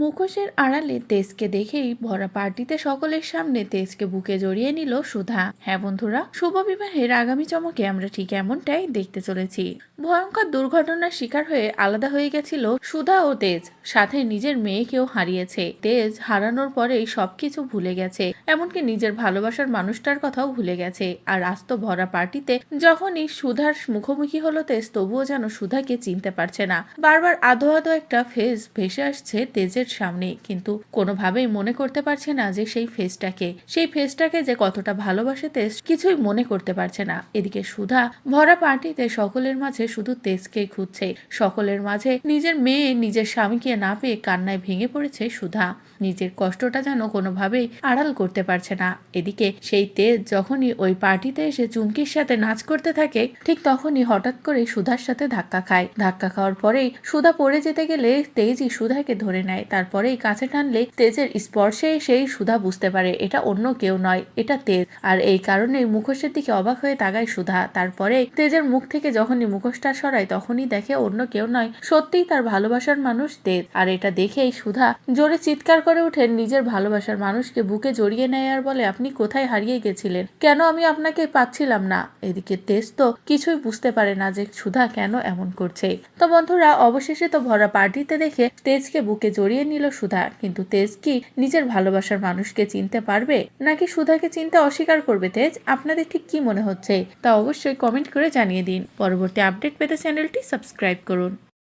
মুখোশের আড়ালে তেজকে দেখেই ভরা পার্টিতে সকলের সামনে তেজকে বুকে জড়িয়ে নিল সুধা। হ্যাঁ বন্ধুরা, শুভ বিবাহের আগামী চমকে আমরা ঠিক এমনটাই দেখতে চলেছি। ভয়ঙ্কর দুর্ঘটনার শিকার হয়ে আলাদা হয়ে গেছিল সুধা ও তেজ। সাথে নিজের মেয়েকেও হারিয়েছে। তেজ হারানোর পরেই সবকিছু ভুলে গেছে। এমনকি নিজের ভালোবাসার মানুষটার কথাও ভুলে গেছে। আর আস্ত ভরা পার্টিতে যখনই সুধার মুখোমুখি হলো তেজ, তবুও যেন সুধাকে চিনতে পারছে না। বারবার আধো আধো একটা ফেস ভেসে আসছে তেজের সামনে, কিন্তু কোনোভাবেই মনে করতে পারছে না যে সেই ফেসটাকে সেই ফেসটাকে যে কতটা ভালোবাসে তেজ কিছুই মনে করতে পারছে না। এদিকে সুধা ভরা পার্টিতে সকলের মাঝে শুধু তেজকেই খুঁজছে। সকলের মাঝে নিজের মেয়ে, নিজের স্বামীকে না পেয়ে কান্নায় ভেঙে পড়েছে সুধা। নিজের কষ্টটা যেন কোনোভাবেই আড়াল করতে পারছে না। এদিকে সেই তেজ যখনই ওই পার্টিতে এসে চুমকির সাথে নাচ করতে থাকে, ঠিক তখনই হঠাৎ করে সুধার সাথে ধাক্কা খায়। ধাক্কা খাওয়ার পরেই সুধা পড়ে যেতে গেলে তেজই সুধাকে ধরে নেয়। তারপরেই কাছে টানলে তেজের স্পর্শে সেই সুধা বুঝতে পারে, এটা অন্য কেউ নয়, এটা তেজ। আর এই কারণে মুখোশের দিকে অবাক হয়ে তাকায় সুধা। তারপরে তেজের মুখ থেকে যখনই মুখোশটা সরায়, তখনই দেখে অন্য কেউ নয়, সত্যিই তার ভালোবাসার মানুষ তেজ। আর এটা দেখেই সুধা জোরে চিৎকার করে ওঠেন নিজের ভালোবাসার মানুষকে বুকে জড়িয়ে নেয় আর বলে, আপনি কোথায় হারিয়ে গেছিলেন? কেন আমি আপনাকে পাচ্ছিলাম না? এদিকে তেজ তো কিছুই বুঝতে পারে না যে সুধা কেন এমন করছে। তো বন্ধুরা, অবশেষে তো ভরা পার্টিতে দেখে তেজকে বুকে জড়িয়ে নিল সুধা। কিন্তু তেজ কি নিজের ভালোবাসার মানুষকে চিনতে পারবে? নাকি সুধাকে চিনতে অস্বীকার করবে তেজ? আপনাদের ঠিক কি মনে হচ্ছে? তা অবশ্যই কমেন্ট করে জানিয়ে দিন। পরবর্তী আপডেট পেতে চ্যানেলটি সাবস্ক্রাইব করুন।